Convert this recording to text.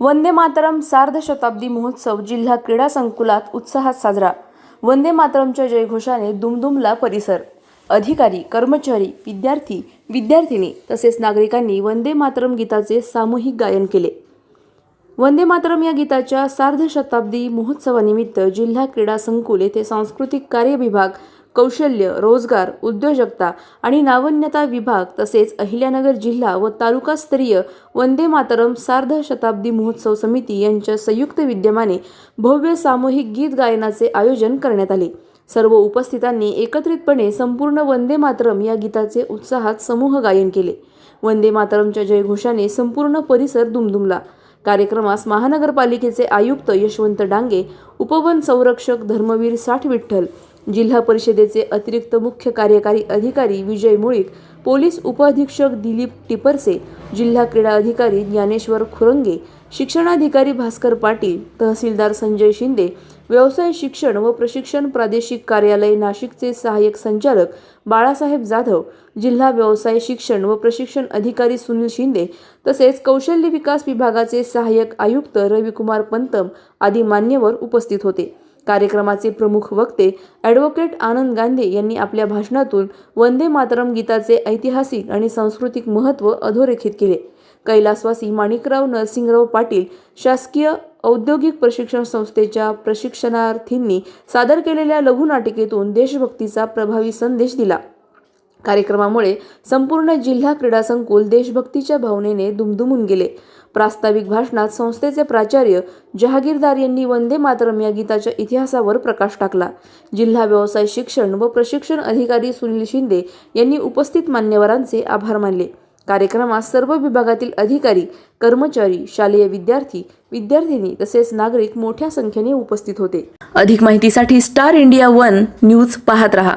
वंदे मातरम सार्ध शताब्दी महोत्सव जिल्हा क्रीडा संकुलात उत्साहात साजरा. वंदे मातरमच्या जयघोषाने दुमदुमला परिसर. अधिकारी कर्मचारी विद्यार्थी विद्यार्थिनी तसेच नागरिकांनी वंदे मातरम गीताचे सामूहिक गायन केले. वंदे मातरम या गीताच्या सार्ध शताब्दी महोत्सवानिमित्त जिल्हा क्रीडा संकुल येथे सांस्कृतिक कार्य विभाग कौशल्य रोजगार उद्योजकता आणि नावन्यता विभाग तसेच अहिल्यानगर जिल्हा व तालुकास्तरीय वंदे मातरम सार्ध शताब्दी महोत्सव समिती यांच्या संयुक्त विद्यमाने भव्य सामूहिक गीत गायनाचे आयोजन करण्यात आले. सर्व उपस्थितांनी एकत्रितपणे संपूर्ण वंदे मातरम या गीताचे उत्साहात समूह गायन केले. वंदे मातरमच्या जयघोषाने संपूर्ण परिसर दुमदुमला. कार्यक्रमास महानगरपालिकेचे आयुक्त यशवंत डांगे उपवन संरक्षक धर्मवीर साठविठ्ठल जिल्हा परिषदेचे अतिरिक्त मुख्य कार्यकारी अधिकारी विजय मुळीक पोलीस उपअधीक्षक दिलीप टिपरसे जिल्हा क्रीडा अधिकारी ज्ञानेश्वर खुरंगे शिक्षणाधिकारी भास्कर पाटील तहसीलदार संजय शिंदे व्यवसाय शिक्षण व प्रशिक्षण प्रादेशिक कार्यालय नाशिकचे सहाय्यक संचालक बाळासाहेब जाधव जिल्हा व्यवसाय शिक्षण व प्रशिक्षण अधिकारी सुनील शिंदे तसेच कौशल्य विकास विभागाचे सहाय्यक आयुक्त रविकुमार पंतम आदी मान्यवर उपस्थित होते. कार्यक्रमाचे प्रमुख वक्ते ॲडव्होकेट आनंद गांधे यांनी आपल्या भाषणातून वंदे मातरम गीताचे ऐतिहासिक आणि सांस्कृतिक महत्त्व अधोरेखित केले. कैलासवासी माणिकराव नरसिंगराव पाटील शासकीय औद्योगिक प्रशिक्षण संस्थेच्या प्रशिक्षणार्थींनी सादर केलेल्या लघुनाटिकेतून देशभक्तीचा प्रभावी संदेश दिला. कार्यक्रमामुळे संपूर्ण जिल्हा क्रीडा संकुल देशभक्तीच्या भावनेने दुमदुमून गेले. प्रास्ताविक भाषणात संस्थेचे प्राचार्य जहागीरदार यांनी वंदे मातरम या गीताच्या इतिहासावर प्रकाश टाकला. जिल्हा व्यवसाय शिक्षण व प्रशिक्षण अधिकारी सुनील शिंदे यांनी उपस्थित मान्यवरांचे आभार मानले. कार्यक्रमात सर्व विभागातील अधिकारी कर्मचारी शालेय विद्यार्थी विद्यार्थिनी तसेच नागरिक मोठ्या संख्येने उपस्थित होते. अधिक माहितीसाठी स्टार इंडिया वन न्यूज पाहत रहा.